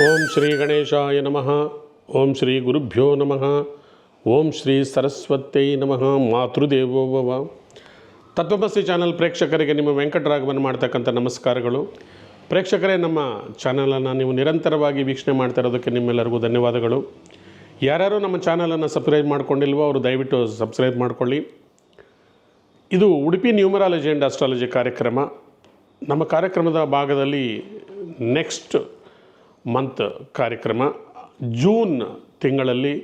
ಓಂ ಶ್ರೀ ಗಣೇಶಾಯ ನಮಃ. ಓಂ ಶ್ರೀ ಗುರುಭ್ಯೋ ನಮಃ. ಓಂ ಶ್ರೀ ಸರಸ್ವತ್ಯೈ ನಮಃ. ಮಾತೃದೇವೋಭವ ತತ್ವಮಸ್ತಿ ಚಾನಲ್ ಪ್ರೇಕ್ಷಕರಿಗೆ ನಿಮ್ಮ ವೆಂಕಟರಾಘವನ್ ಮಾಡ್ತಕ್ಕಂಥ ನಮಸ್ಕಾರಗಳು. ಪ್ರೇಕ್ಷಕರೇ, ನಮ್ಮ ಚಾನಲನ್ನು ನೀವು ನಿರಂತರವಾಗಿ ವೀಕ್ಷಣೆ ಮಾಡ್ತಾ ಇರೋದಕ್ಕೆ ನಿಮ್ಮೆಲ್ಲರಿಗೂ ಧನ್ಯವಾದಗಳು. ಯಾರ್ಯಾರು ನಮ್ಮ ಚಾನಲನ್ನು ಸಬ್ಸ್ಕ್ರೈಬ್ ಮಾಡ್ಕೊಂಡಿಲ್ವೋ ಅವರು ದಯವಿಟ್ಟು ಸಬ್ಸ್ಕ್ರೈಬ್ ಮಾಡಿಕೊಳ್ಳಿ. ಇದು ಉಡುಪಿ ನ್ಯೂಮರಾಲಜಿ ಆ್ಯಂಡ್ ಅಸ್ಟ್ರಾಲಜಿ ಕಾರ್ಯಕ್ರಮ. ನಮ್ಮ ಕಾರ್ಯಕ್ರಮದ ಭಾಗದಲ್ಲಿ ನೆಕ್ಸ್ಟ್ ಮಂತ್ ಕಾರ್ಯಕ್ರಮ ಜೂನ್ ತಿಂಗಳಲ್ಲಿ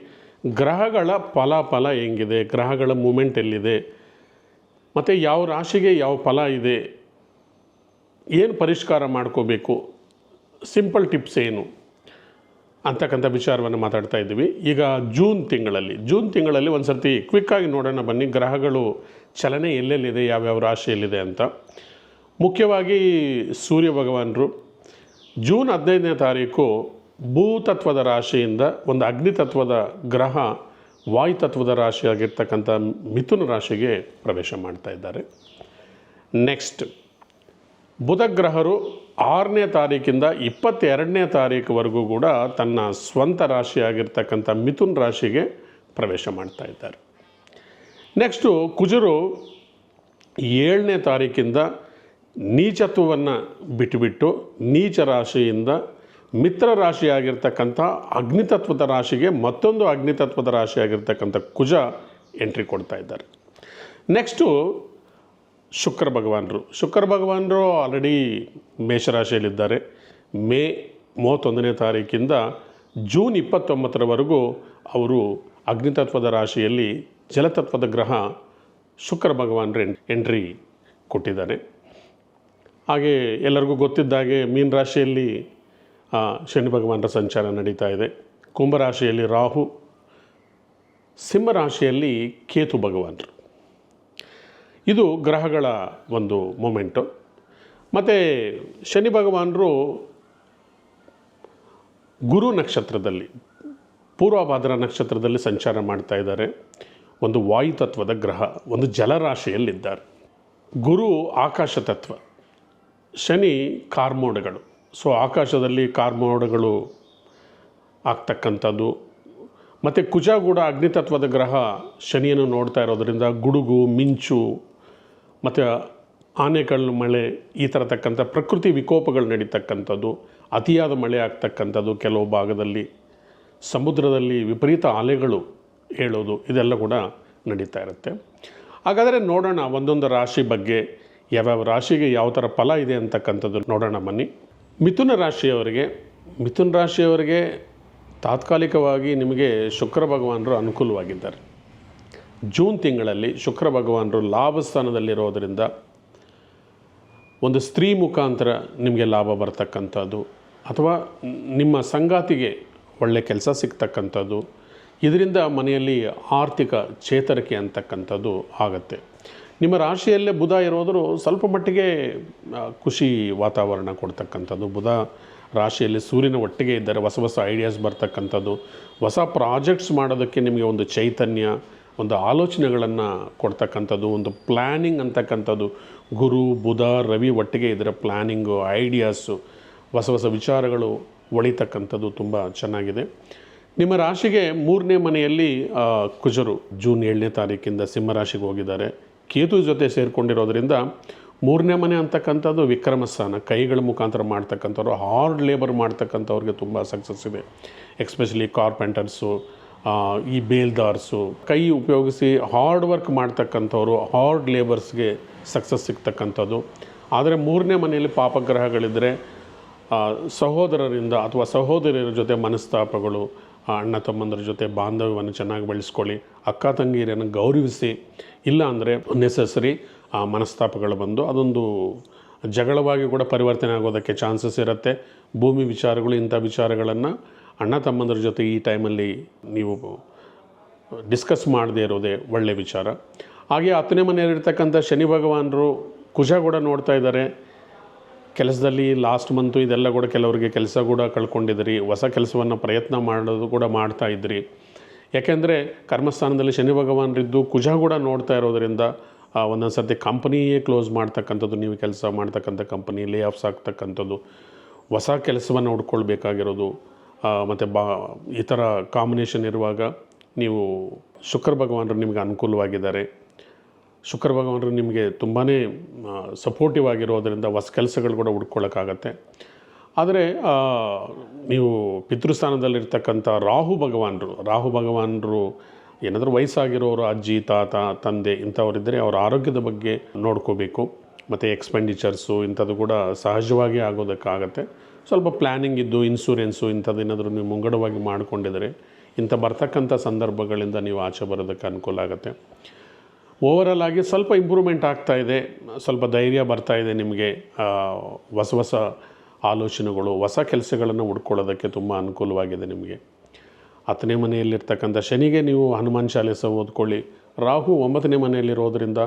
ಗ್ರಹಗಳ ಫಲಾಫಲ ಹೆಂಗಿದೆ, ಗ್ರಹಗಳ ಮೂಮೆಂಟ್ ಎಲ್ಲಿದೆ, ಮತ್ತು ಯಾವ ರಾಶಿಗೆ ಯಾವ ಫಲ ಇದೆ, ಏನು ಪರಿಷ್ಕಾರ ಮಾಡ್ಕೋಬೇಕು ಸಿಂಪಲ್ ಟಿಪ್ಸ್ ಏನು ಅಂತಕ್ಕಂಥ ವಿಚಾರವನ್ನು ಮಾತಾಡ್ತಾ ಇದ್ದೀವಿ. ಈಗ ಜೂನ್ ತಿಂಗಳಲ್ಲಿ ಜೂನ್ ತಿಂಗಳಲ್ಲಿ ಒಂದು ಸರ್ತಿ ಕ್ವಿಕ್ಕಾಗಿ ನೋಡೋಣ ಬನ್ನಿ, ಗ್ರಹಗಳು ಚಲನೆ ಎಲ್ಲೆಲ್ಲಿದೆ, ಯಾವ್ಯಾವ ರಾಶಿಯಲ್ಲಿದೆ ಅಂತ. ಮುಖ್ಯವಾಗಿ ಸೂರ್ಯ ಭಗವಾನರು ಜೂನ್ ಹದಿನೈದನೇ ತಾರೀಕು ಭೂತತ್ವದ ರಾಶಿಯಿಂದ ಒಂದು ಅಗ್ನಿತತ್ವದ ಗ್ರಹ ವಾಯುತತ್ವದ ರಾಶಿಯಾಗಿರ್ತಕ್ಕಂಥ ಮಿಥುನ ರಾಶಿಗೆ ಪ್ರವೇಶ ಮಾಡ್ತಾ ಇದ್ದಾರೆ. ನೆಕ್ಸ್ಟ್ ಬುಧ ಗ್ರಹರು ಆರನೇ ತಾರೀಕಿಂದ ಇಪ್ಪತ್ತೆರಡನೇ ತಾರೀಕುವರೆಗೂ ಕೂಡ ತನ್ನ ಸ್ವಂತ ರಾಶಿಯಾಗಿರ್ತಕ್ಕಂಥ ಮಿಥುನ್ ರಾಶಿಗೆ ಪ್ರವೇಶ ಮಾಡ್ತಾ ಇದ್ದಾರೆ. ನೆಕ್ಸ್ಟು ಕುಜರು ಏಳನೇ ತಾರೀಕಿಂದ ನೀಚತ್ವವನ್ನು ಬಿಟ್ಟುಬಿಟ್ಟು ನೀಚ ರಾಶಿಯಿಂದ ಮಿತ್ರ ರಾಶಿಯಾಗಿರ್ತಕ್ಕಂಥ ಅಗ್ನಿತತ್ವದ ರಾಶಿಗೆ ಮತ್ತೊಂದು ಅಗ್ನಿತತ್ವದ ರಾಶಿಯಾಗಿರ್ತಕ್ಕಂಥ ಕುಜ ಎಂಟ್ರಿ ಕೊಡ್ತಾ ಇದ್ದಾರೆ. ನೆಕ್ಸ್ಟು ಶುಕ್ರ ಭಗವಾನರು. ಶುಕ್ರ ಭಗವಾನರು ಆಲ್ರೆಡಿ ಮೇಷರಾಶಿಯಲ್ಲಿದ್ದಾರೆ. ಮೇ ಮೂವತ್ತೊಂದನೇ ತಾರೀಕಿಂದ ಜೂನ್ ಇಪ್ಪತ್ತೊಂಬತ್ತರವರೆಗೂ ಅವರು ಅಗ್ನಿತತ್ವದ ರಾಶಿಯಲ್ಲಿ ಜಲತತ್ವದ ಗ್ರಹ ಶುಕ್ರ ಭಗವಾನರು ಎಂಟ್ರಿ ಕೊಟ್ಟಿದ್ದಾರೆ. ಹಾಗೆ ಎಲ್ಲರಿಗೂ ಗೊತ್ತಿದ್ದ ಹಾಗೆ ಮೀನ ರಾಶಿಯಲ್ಲಿ ಶನಿ ಭಗವಾನರ ಸಂಚಾರ ನಡೀತಾ ಇದೆ. ಕುಂಭರಾಶಿಯಲ್ಲಿ ರಾಹು ಸಿಂಹರಾಶಿಯಲ್ಲಿ ಕೇತು ಭಗವಾನರು. ಇದು ಗ್ರಹಗಳ ಒಂದು ಮೂಮೆಂಟು. ಮತ್ತು ಶನಿ ಭಗವಾನರು ಗುರು ನಕ್ಷತ್ರದಲ್ಲಿ, ಪೂರ್ವಭಾದ್ರ ನಕ್ಷತ್ರದಲ್ಲಿ ಸಂಚಾರ ಮಾಡ್ತಾ ಇದ್ದಾರೆ. ಒಂದು ವಾಯುತತ್ವದ ಗ್ರಹ, ಒಂದು ಜಲರಾಶಿಯಲ್ಲಿದ್ದಾರೆ. ಗುರು ಆಕಾಶ ತತ್ವ. ಶನಿ ಕಾರ್ಮೋಡಗಳು. ಸೊ ಆಕಾಶದಲ್ಲಿ ಕಾರ್ಮೋಡಗಳು ಆಗ್ತಕ್ಕಂಥದ್ದು. ಮತ್ತು ಕುಜ ಕೂಡ ಅಗ್ನಿತತ್ವದ ಗ್ರಹ ಶನಿಯನ್ನು ನೋಡ್ತಾ ಇರೋದರಿಂದ ಗುಡುಗು, ಮಿಂಚು, ಮತ್ತು ಆನೆಕಲ್ಲು ಮಳೆ, ಈ ಥರತಕ್ಕಂಥ ಪ್ರಕೃತಿ ವಿಕೋಪಗಳು ನಡೀತಕ್ಕಂಥದ್ದು. ಅತಿಯಾದ ಮಳೆ ಆಗ್ತಕ್ಕಂಥದ್ದು ಕೆಲವು ಭಾಗದಲ್ಲಿ. ಸಮುದ್ರದಲ್ಲಿ ವಿಪರೀತ ಅಲೆಗಳು ಹೇಳೋದು ಇದೆಲ್ಲ ಕೂಡ ನಡೀತಾ ಇರುತ್ತೆ. ಹಾಗಾದರೆ ನೋಡೋಣ ಒಂದೊಂದು ರಾಶಿ ಬಗ್ಗೆ. ಯಾವ್ಯಾವ ರಾಶಿಗೆ ಯಾವ ಥರ ಫಲ ಇದೆ ಅಂತಕ್ಕಂಥದ್ದು ನೋಡೋಣ ಬನ್ನಿ. ಮಿಥುನ ರಾಶಿಯವರಿಗೆ ಮಿಥುನ ರಾಶಿಯವರಿಗೆ ತಾತ್ಕಾಲಿಕವಾಗಿ ನಿಮಗೆ ಶುಕ್ರ ಭಗವಾನರು ಅನುಕೂಲವಾಗಿದ್ದಾರೆ. ಜೂನ್ ತಿಂಗಳಲ್ಲಿ ಶುಕ್ರ ಭಗವಾನರು ಲಾಭ ಸ್ಥಾನದಲ್ಲಿರೋದರಿಂದ ಒಂದು ಸ್ತ್ರೀ ಮುಖಾಂತರ ನಿಮಗೆ ಲಾಭ ಬರ್ತಕ್ಕಂಥದ್ದು ಅಥವಾ ನಿಮ್ಮ ಸಂಗಾತಿಗೆ ಒಳ್ಳೆಯ ಕೆಲಸ ಸಿಗ್ತಕ್ಕಂಥದ್ದು. ಇದರಿಂದ ಮನೆಯಲ್ಲಿ ಆರ್ಥಿಕ ಚೇತರಿಕೆ ಅಂತಕ್ಕಂಥದ್ದು ಆಗುತ್ತೆ. ನಿಮ್ಮ ರಾಶಿಯಲ್ಲೇ ಬುಧ ಇರೋದ್ರು ಸ್ವಲ್ಪ ಮಟ್ಟಿಗೆ ಖುಷಿ ವಾತಾವರಣ ಕೊಡ್ತಕ್ಕಂಥದ್ದು. ಬುಧ ರಾಶಿಯಲ್ಲಿ ಸೂರ್ಯನ ಒಟ್ಟಿಗೆ ಇದ್ದರೆ ಹೊಸ ಹೊಸ ಐಡಿಯಾಸ್ ಬರ್ತಕ್ಕಂಥದ್ದು. ಹೊಸ ಪ್ರಾಜೆಕ್ಟ್ಸ್ ಮಾಡೋದಕ್ಕೆ ನಿಮಗೆ ಒಂದು ಚೈತನ್ಯ, ಒಂದು ಆಲೋಚನೆಗಳನ್ನು ಕೊಡ್ತಕ್ಕಂಥದ್ದು, ಒಂದು ಪ್ಲ್ಯಾನಿಂಗ್ ಅಂತಕ್ಕಂಥದ್ದು. ಗುರು, ಬುಧ, ರವಿ ಒಟ್ಟಿಗೆ ಇದ್ದರೆ ಪ್ಲ್ಯಾನಿಂಗು ಐಡಿಯಾಸು ಹೊಸ ಹೊಸ ವಿಚಾರಗಳು ಒಳಿತಕ್ಕಂಥದ್ದು ತುಂಬ ಚೆನ್ನಾಗಿದೆ. ನಿಮ್ಮ ರಾಶಿಗೆ ಮೂರನೇ ಮನೆಯಲ್ಲಿ ಕುಜರು ಜೂನ್ ಏಳನೇ ತಾರೀಕಿಂದ ಸಿಂಹರಾಶಿಗೆ ಹೋಗಿದ್ದಾರೆ. ಕೇತು ಜೊತೆ ಸೇರಿಕೊಂಡಿರೋದ್ರಿಂದ ಮೂರನೇ ಮನೆ ಅಂತಕ್ಕಂಥದ್ದು ವಿಕ್ರಮ ಸ್ಥಾನ ಕೈಗಳ ಮುಖಾಂತರ ಮಾಡ್ತಕ್ಕಂಥವ್ರು ಹಾರ್ಡ್ ಲೇಬರ್ ಮಾಡ್ತಕ್ಕಂಥವ್ರಿಗೆ ತುಂಬ ಸಕ್ಸಸ್ ಇದೆ. ಎಕ್ಸ್ಪೆಷಲಿ ಕಾರ್ಪೆಂಟರ್ಸು ಈ ಬೇಲ್ದಾರ್ಸು ಕೈ ಉಪಯೋಗಿಸಿ ಹಾರ್ಡ್ ವರ್ಕ್ ಮಾಡ್ತಕ್ಕಂಥವ್ರು ಹಾರ್ಡ್ ಲೇಬರ್ಸ್ಗೆ ಸಕ್ಸಸ್ ಸಿಗ್ತಕ್ಕಂಥದ್ದು. ಆದರೆ ಮೂರನೇ ಮನೆಯಲ್ಲಿ ಪಾಪಗ್ರಹಗಳಿದ್ದರೆ ಸಹೋದರರಿಂದ ಅಥವಾ ಸಹೋದರಿಯರ ಜೊತೆ ಮನಸ್ತಾಪಗಳು ಅಣ್ಣ ತಮ್ಮಂದ್ರ ಜೊತೆ ಬಾಂಧವ್ಯವನ್ನು ಚೆನ್ನಾಗಿ ಬೆಳೆಸ್ಕೊಳ್ಳಿ. ಅಕ್ಕ ತಂಗಿಯರನ್ನು ಗೌರವಿಸಿ. ಇಲ್ಲ ಅಂದರೆ ನೆಸಸರಿ ಮನಸ್ತಾಪಗಳು ಬಂದು ಅದೊಂದು ಜಗಳವಾಗಿ ಕೂಡ ಪರಿವರ್ತನೆ ಆಗೋದಕ್ಕೆ ಚಾನ್ಸಸ್ ಇರುತ್ತೆ. ಭೂಮಿ ವಿಚಾರಗಳು, ಇಂಥ ವಿಚಾರಗಳನ್ನು ಅಣ್ಣ ತಮ್ಮಂದ್ರ ಜೊತೆ ಈ ಟೈಮಲ್ಲಿ ನೀವು ಡಿಸ್ಕಸ್ ಮಾಡದೇ ಇರೋದೇ ಒಳ್ಳೆಯ ವಿಚಾರ. ಹಾಗೆ ಹತ್ತನೇ ಮನೆಯಲ್ಲಿರ್ತಕ್ಕಂಥ ಶನಿ ಭಗವಾನರು ಕುಜ ಕೂಡ ನೋಡ್ತಾ ಇದ್ದಾರೆ. ಕೆಲಸದಲ್ಲಿ ಲಾಸ್ಟ್ ಮಂತು ಇದೆಲ್ಲ ಕೂಡ ಕೆಲವರಿಗೆ ಕೆಲಸ ಕೂಡ ಕಳ್ಕೊಂಡಿದ್ರಿ. ಹೊಸ ಕೆಲಸವನ್ನು ಪ್ರಯತ್ನ ಮಾಡೋದು ಕೂಡ ಮಾಡ್ತಾ ಇದ್ರಿ. ಯಾಕೆಂದರೆ ಕರ್ಮಸ್ಥಾನದಲ್ಲಿ ಶನಿ ಭಗವಾನರಿದ್ದು ಕುಜ ಕೂಡ ನೋಡ್ತಾ ಇರೋದರಿಂದ ಒಂದೊಂದು ಸರ್ತಿ ಕಂಪನಿಯೇ ಕ್ಲೋಸ್ ಮಾಡ್ತಕ್ಕಂಥದ್ದು, ನೀವು ಕೆಲಸ ಮಾಡ್ತಕ್ಕಂಥ ಕಂಪನಿ ಲೇ ಆಫ್ಸ್ ಆಗ್ತಕ್ಕಂಥದ್ದು, ಹೊಸ ಕೆಲಸವನ್ನು ಹುಡ್ಕೊಳ್ಬೇಕಾಗಿರೋದು ಮತ್ತು ಬಾ, ಈ ಥರ ಕಾಂಬಿನೇಷನ್ ಇರುವಾಗ ನೀವು ಶುಕ್ರ ಭಗವಾನರು ನಿಮಗೆ ಅನುಕೂಲವಾಗಿದ್ದಾರೆ. ಶುಕ್ರ ಭಗವಾನರು ನಿಮಗೆ ತುಂಬಾ ಸಪೋರ್ಟಿವ್ ಆಗಿರೋದರಿಂದ ಹೊಸ ಕೆಲಸಗಳು ಕೂಡ ಹುಡ್ಕೊಳ್ಳೋಕ್ಕಾಗತ್ತೆ ಆದರೆ ನೀವು ಪಿತೃಸ್ಥಾನದಲ್ಲಿರ್ತಕ್ಕಂಥ ರಾಹು ಭಗವಾನರು ರಾಹು ಭಗವಾನರು ಏನಾದರೂ ವಯಸ್ಸಾಗಿರೋರು, ಅಜ್ಜಿ, ತಾತ, ತಂದೆ ಇಂಥವರಿದ್ದರೆ ಅವರ ಆರೋಗ್ಯದ ಬಗ್ಗೆ ನೋಡ್ಕೋಬೇಕು. ಮತ್ತು ಎಕ್ಸ್ಪೆಂಡಿಚರ್ಸು ಇಂಥದ್ದು ಕೂಡ ಸಹಜವಾಗಿ ಆಗೋದಕ್ಕಾಗತ್ತೆ. ಸ್ವಲ್ಪ ಪ್ಲ್ಯಾನಿಂಗ್ ಇದ್ದು ಇನ್ಸೂರೆನ್ಸು ಇಂಥದ್ದು ಏನಾದರೂ ನೀವು ಮುಂಗಡವಾಗಿ ಮಾಡಿಕೊಂಡಿದರೆ ಇಂಥ ಬರ್ತಕ್ಕಂಥ ಸಂದರ್ಭಗಳಿಂದ ನೀವು ಆಚೆ ಬರೋದಕ್ಕೆ ಅನುಕೂಲ ಆಗುತ್ತೆ. ಓವರಲ್ ಆಗಿ ಸ್ವಲ್ಪ ಇಂಪ್ರೂವ್ಮೆಂಟ್ ಆಗ್ತಾ ಇದೆ. ಸ್ವಲ್ಪ ಧೈರ್ಯ ಬರ್ತಾ ಇದೆ ನಿಮಗೆ. ಹೊಸ ಹೊಸ ಆಲೋಚನೆಗಳು, ಹೊಸ ಕೆಲಸಗಳನ್ನು ಹುಡ್ಕೊಳ್ಳೋದಕ್ಕೆ ತುಂಬ ಅನುಕೂಲವಾಗಿದೆ ನಿಮಗೆ. ಹತ್ತನೇ ಮನೆಯಲ್ಲಿರ್ತಕ್ಕಂಥ ಶನಿಗೆ ನೀವು ಹನುಮಾನ್ ಚಾಲಿಸ ಓದ್ಕೊಳ್ಳಿ. ರಾಹು ಒಂಬತ್ತನೇ ಮನೆಯಲ್ಲಿರೋದ್ರಿಂದ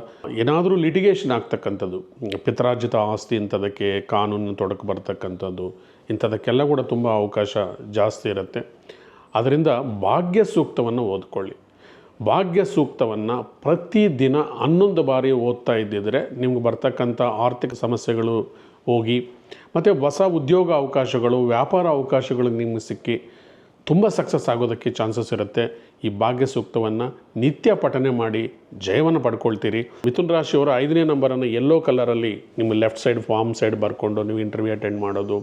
ಏನಾದರೂ ಲಿಟಿಗೇಷನ್ ಆಗ್ತಕ್ಕಂಥದ್ದು. ಪಿತ್ರಾರ್ಜಿತ ಆಸ್ತಿ ಇಂಥದಕ್ಕೆ ಕಾನೂನು ತೊಡಕು ಬರ್ತಕ್ಕಂಥದ್ದು, ಇಂಥದಕ್ಕೆಲ್ಲ ಕೂಡ ತುಂಬ ಅವಕಾಶ ಜಾಸ್ತಿ ಇರುತ್ತೆ. ಅದರಿಂದ ಭಾಗ್ಯ ಸೂಕ್ತವನ್ನು ಓದ್ಕೊಳ್ಳಿ. ಭಾಗ್ಯ ಸೂಕ್ತವನ್ನು ಪ್ರತಿದಿನ ಹನ್ನೊಂದು ಬಾರಿ ಓದ್ತಾ ಇದ್ದಿದ್ರೆ ನಿಮ್ಗೆ ಬರ್ತಕ್ಕಂಥ ಆರ್ಥಿಕ ಸಮಸ್ಯೆಗಳು ಹೋಗಿ, ಮತ್ತು ಹೊಸ ಉದ್ಯೋಗ ಅವಕಾಶಗಳು, ವ್ಯಾಪಾರ ಅವಕಾಶಗಳು ನಿಮಗೆ ಸಿಕ್ಕಿ ತುಂಬ ಸಕ್ಸಸ್ ಆಗೋದಕ್ಕೆ ಚಾನ್ಸಸ್ ಇರುತ್ತೆ. ಈ ಭಾಗ್ಯ ಸೂಕ್ತವನ್ನು ನಿತ್ಯ ಪಠನೆ ಮಾಡಿ ಜಯವನ್ನು ಪಡ್ಕೊಳ್ತೀರಿ. ಮಿಥುನ್ ರಾಶಿಯವರ ಐದನೇ ನಂಬರನ್ನು ಎಲ್ಲೋ ಕಲರಲ್ಲಿ ನಿಮ್ಮ ಲೆಫ್ಟ್ ಸೈಡ್ ಫಾರ್ಮ್ ಸೈಡ್ ಬರ್ಕೊಂಡು ನೀವು ಇಂಟರ್ವ್ಯೂ ಅಟೆಂಡ್ ಮಾಡೋದು.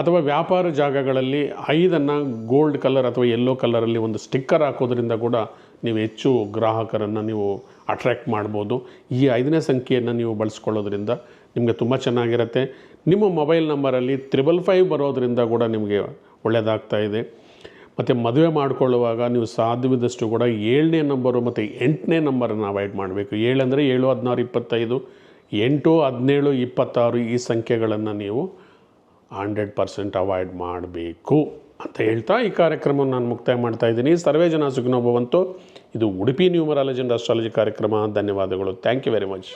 ಅಥವಾ ವ್ಯಾಪಾರ ಜಾಗಗಳಲ್ಲಿ ಐದನ್ನು ಗೋಲ್ಡ್ ಕಲರ್ ಅಥವಾ ಎಲ್ಲೋ ಕಲರಲ್ಲಿ ಒಂದು ಸ್ಟಿಕ್ಕರ್ ಹಾಕೋದ್ರಿಂದ ಕೂಡ ನೀವು ಹೆಚ್ಚು ಗ್ರಾಹಕರನ್ನು ನೀವು ಅಟ್ರ್ಯಾಕ್ಟ್ ಮಾಡ್ಬೋದು. ಈ ಐದನೇ ಸಂಖ್ಯೆಯನ್ನು ನೀವು ಬಳಸ್ಕೊಳ್ಳೋದ್ರಿಂದ ನಿಮಗೆ ತುಂಬ ಚೆನ್ನಾಗಿರುತ್ತೆ. ನಿಮ್ಮ ಮೊಬೈಲ್ ನಂಬರಲ್ಲಿ ತ್ರಿಬಲ್ ಫೈವ್ ಬರೋದರಿಂದ ಕೂಡ ನಿಮಗೆ ಒಳ್ಳೆಯದಾಗ್ತಾ ಇದೆ. ಮತ್ತು ಮದುವೆ ಮಾಡಿಕೊಳ್ಳುವಾಗ ನೀವು ಸಾಧ್ಯವಿದ್ದಷ್ಟು ಕೂಡ ಏಳನೇ ನಂಬರು ಮತ್ತು ಎಂಟನೇ ನಂಬರನ್ನು ಅವಾಯ್ಡ್ ಮಾಡಬೇಕು. ಏಳೆಂದರೆ ಏಳು, ಹದಿನಾರು, ಇಪ್ಪತ್ತೈದು, ಎಂಟು, ಹದಿನೇಳು, ಇಪ್ಪತ್ತಾರು ಈ ಸಂಖ್ಯೆಗಳನ್ನು ನೀವು ಹಂಡ್ರೆಡ್ ಪರ್ಸೆಂಟ್ ಅವಾಯ್ಡ್ ಮಾಡಬೇಕು. ಅಂತ ಹೇಳ್ತಾ ಈ ಕಾರ್ಯಕ್ರಮವನ್ನು ನಾನು ಮುಕ್ತಾಯ ಮಾಡ್ತಾ ಇದ್ದೀನಿ. ಸರ್ವೇ ಜನ ಸುಖಿನೋ ಭವಂತು ಇದು ಉಡುಪಿ ನ್ಯೂಮರಾಲಜಿ ಅಂಡ್ ಅಸ್ಟ್ರಾಲಜಿ ಕಾರ್ಯಕ್ರಮ. ಧನ್ಯವಾದಗಳು. Thank you very much